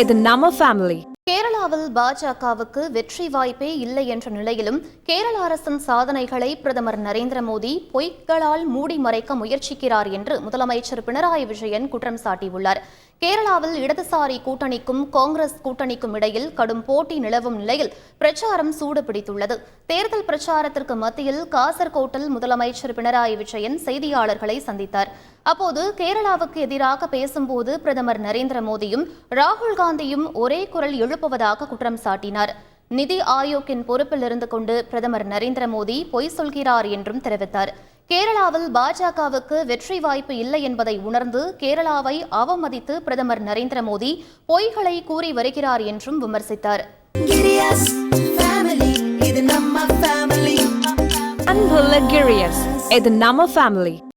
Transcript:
இது நம்ம ஃபேமிலி கேரளாவில் பாஜகவுக்கு வெற்றி வாய்ப்பே இல்லை என்ற நிலையிலும் கேரள அரசின் சாதனைகளை பிரதமர் நரேந்திர மோடி பொய்களால் மூடி மறைக்க முயற்சிக்கிறார் என்று முதலமைச்சர் பினராயி விஜயன் குற்றம் சாட்டியுள்ளார். கேரளாவில் இடதுசாரி கூட்டணிக்கும் காங்கிரஸ் கூட்டணிக்கும் இடையில் கடும் போட்டி நிலவும் நிலையில் பிரச்சாரம் சூடு பிடித்துள்ளது தேர்தல் பிரச்சாரத்திற்கு மத்தியில் காசர்கோட்டில் முதலமைச்சர் பினராயி விஜயன் செய்தியாளர்களை சந்தித்தார். அப்போது கேரளாவுக்கு எதிராக பேசும்போது பிரதமர் நரேந்திர மோடியும் ராகுல் காந்தியும் ஒரே குரல் எழுப்புவதாக குற்றம் சாட்டினார். நிதி ஆயோக்கின் பொறுப்பில் இருந்து கொண்டு பிரதமர் நரேந்திர மோடி பொய் சொல்கிறார் என்றும் தெரிவித்தார். கேரளாவில் பாஜகவுக்கு வெற்றி வாய்ப்பு இல்லை என்பதை உணர்ந்து கேரளாவை அவமதித்து பிரதமர் நரேந்திர மோடி பொய்களை கூறி வருகிறார் என்றும் விமர்சித்தார். இது நம்ம ஃபேமிலி